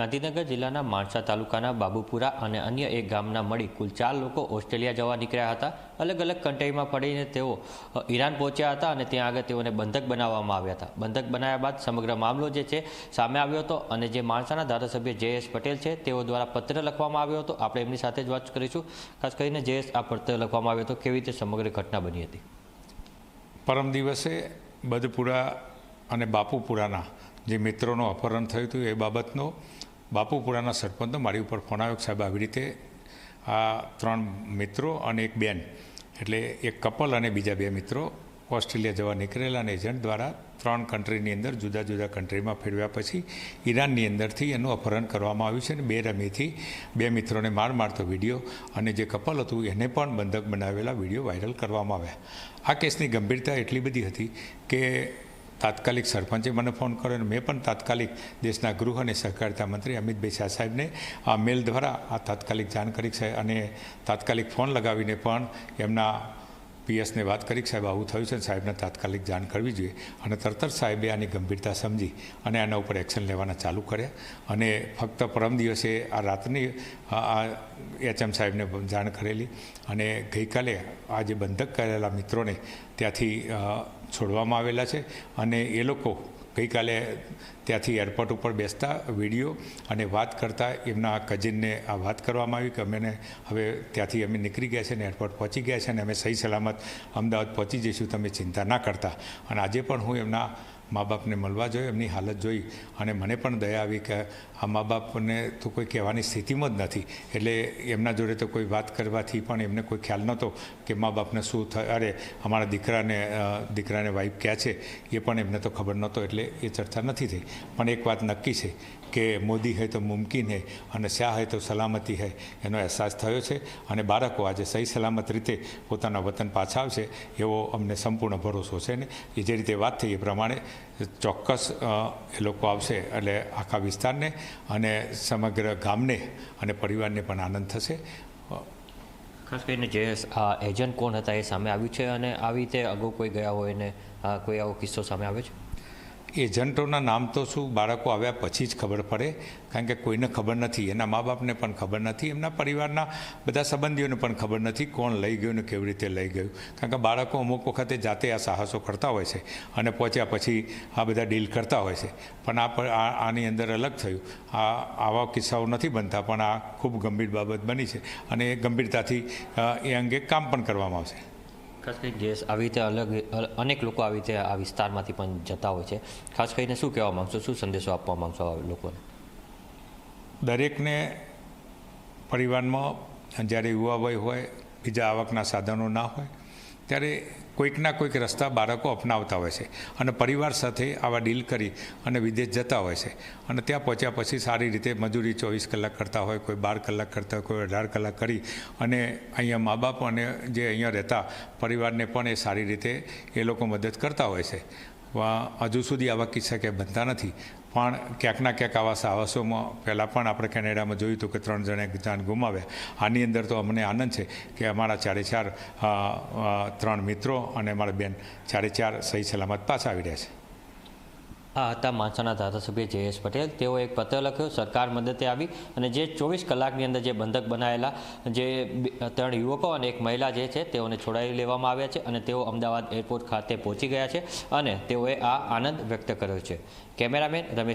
ગાંધીનગર જિલ્લાના માણસા તાલુકાના બાબુપુરા અને અન્ય એક ગામના મળી કુલ ચાર લોકો ઓસ્ટ્રેલિયા જવા નીકળ્યા હતા. અલગ અલગ કન્ટ્રીમાં પડીને તેઓ ઈરાન પહોંચ્યા હતા અને ત્યાં આગળ તેઓને બંધક બનાવવામાં આવ્યા હતા. બંધક બનાવ્યા બાદ સમગ્ર મામલો જે છે, સામે આવ્યો હતો અને જે માણસાના ધારાસભ્ય જે એસ પટેલ છે, તેઓ દ્વારા પત્ર લખવામાં આવ્યો હતો. આપણે એમની સાથે જ વાત કરીશું. ખાસ કરીને જે એસ આ પત્ર લખવામાં આવ્યો હતો. કેવી રીતે સમગ્ર ઘટના બની હતી? પરમ દિવસે બદપુરા અને બાપુપુરાના જે મિત્રોનું અપહરણ થયું હતું એ બાબતનો બાપુપુરાના સરપંચનો મારી ઉપર ફોન આવ્યો સાહેબ, આવી રીતે આ ત્રણ મિત્રો અને એક બેન, એટલે એક કપલ અને બીજા બે મિત્રો ઓસ્ટ્રેલિયા જવા નીકળેલા અને એજન્ટ દ્વારા ત્રણ કન્ટ્રીની અંદર, જુદા જુદા કન્ટ્રીમાં ફેરવ્યા પછી ઈરાનની અંદરથી એનું અપહરણ કરવામાં આવ્યું છે અને બે રમીથી બે મિત્રોને માર મારતો વીડિયો અને જે કપલ હતું એને પણ બંધક બનાવેલા વીડિયો વાયરલ કરવામાં આવ્યા. આ કેસની ગંભીરતા એટલી બધી હતી કે તાત્કાલિક સરપંચે મને ફોન કર્યો અને મેં પણ તાત્કાલિક દેશના ગૃહ અને સહકારિતા મંત્રી અમિતભાઈ શાહ સાહેબને આ મેલ દ્વારા આ તાત્કાલિક જાણ કરી છે અને તાત્કાલિક ફોન લગાવીને પણ એમના પીએસને વાત કરી સાહેબ, આવું થયું છે સાહેબને તાત્કાલિક જાણ કરવી જોઈએ. અને તરત જ સાહેબે આની ગંભીરતા સમજી અને આના ઉપર એક્શન લેવાના ચાલુ કર્યા. અને ફક્ત પરમ દિવસે આ રાતની આ એચએમ સાહેબને જાણ કરેલી. અને ગઈકાલે આ જે બંધક કરેલા મિત્રોને ત્યાંથી છોડવામાં આવેલા છે. અને એ લોકો ગઈકાલે ત્યાંથી એરપોર્ટ ઉપર બેસતા વીડિયો અને વાત કરતા એમના કઝિનને આ વાત કરવામાં આવી કે અમે હવે ત્યાંથી અમે નીકળી ગયા છે ને એરપોર્ટ પહોંચી ગયા છે અને અમે સહી સલામત અમદાવાદ પહોંચી જઈશું, તમે ચિંતા ના કરતા. અને આજે પણ હું એમના મા બાપને મળવા જોઈએ, એમની હાલત જોઈ. અને મને પણ દયા આવી કે આ મા બાપને તો કોઈ કહેવાની સ્થિતિમાં જ નથી. એટલે એમના જોડે તો કોઈ વાત કરવાથી પણ એમને કોઈ ખ્યાલ નહોતો કે મા બાપને શું થાય અરે, અમારા દીકરાને દીકરાને વાઈફ ક્યાં છે. એ પણ એમને તો ખબર નહોતો એટલે એ ચર્ચા નથી થઈ. પણ એક વાત નક્કી છે કે મોદી હૈ તો મુમકિન હૈ અને શાહ હૈ તો સલામતી હૈ, એનો અહેસાસ થયો છે અને બાળકો આજે સહી સલામત રીતે પોતાના વતન પાછા આવશે, એવો અમને સંપૂર્ણ ભરોસો છે ને. એ જે રીતે વાત થઈ એ પ્રમાણે ચોક્કસ એ લોકો આવશે એટલે આખા વિસ્તારને અને સમગ્ર ગામને અને પરિવારને પણ આનંદ થશે. ખાસ કરીને જે એજન્ટ કોણ હતા એ સામે આવ્યું છે અને આવી રીતે અગાઉ કોઈ ગયા હોય ને કોઈ આવો કિસ્સો સામે આવ્યો છે? એજન્ટોના નામ તો શું? બાળકો આવ્યા પછી જ ખબર પડે, કારણ કે કોઈને ખબર નથી. એના મા બાપને પણ ખબર નથી, એમના પરિવારના બધા સંબંધીઓને પણ ખબર નથી કોણ લઈ ગયું ને કેવી રીતે લઈ ગયું. કારણ કે બાળકો અમુક વખતે જાતે આ સાહસો કરતા હોય છે અને પહોંચ્યા પછી આ બધા ડીલ કરતા હોય છે. પણ આ આની અંદર અલગ થયું. આ, આવા કિસ્સાઓ નથી બનતા, પણ આ ખૂબ ગંભીર બાબત બની છે અને એ ગંભીરતાથી એ અંગે કામ પણ કરવામાં આવશે. ખાસ કરીને જે આવી રીતે અલગ અનેક લોકો આવી રીતે આ વિસ્તારમાંથી પણ જતા હોય છે. ખાસ કરીને શું કહેવા માગશો? શું સંદેશો આપવા માગશો આ લોકોને? દરેકને પરિવારમાં જ્યારે યુવા વય હોય, બીજા આવકના સાધનો ના હોય, ત્યારે કોઈકના કોઈક રસ્તા બાળકો અપનાવતા હોય છે અને પરિવાર સાથે આવા ડીલ કરી અને વિદેશ જતા હોય છે. અને ત્યાં પહોંચ્યા પછી સારી રીતે મજૂરી ચોવીસ કલાક કરતા હોય, કોઈ બાર કલાક કરતા હોય, કોઈ અઢાર કલાક કરી અને અહીંયા મા બાપ અને જે અહીંયા રહેતા પરિવારને પણ એ સારી રીતે એ લોકો મદદ કરતા હોય છે. હજુ સુધી આવા કિસ્સા ક્યાંય બનતા નથી. પણ ક્યાંકના ક્યાંક આવા સાહસોમાં પહેલાં પણ આપણે કેનેડામાં જોયું હતું કે ત્રણ જણે જાન ગુમાવ્યા. આની અંદર તો અમને આનંદ છે કે અમારા ચારે ચાર ત્રણ મિત્રો અને અમારા બેન ચારે ચાર સહી સલામત પાછા આવી રહ્યા છે. આ હતા માણસાના ધારાસભ્ય જયેશ પટેલ. તેઓ એક પત્ર લખ્યો, સરકાર મદદે આવી. અને જે ચોવીસ કલાકની અંદર જે બંધક બનાવેલા જે ત્રણ યુવકો અને એક મહિલા જે છે, તેઓને છોડાવી લેવામાં આવ્યા છે અને તેઓ અમદાવાદ એરપોર્ટ ખાતે પહોંચી ગયા છે અને તેઓએ આ આનંદ વ્યક્ત કર્યો છે. કેમેરામેન રમેશ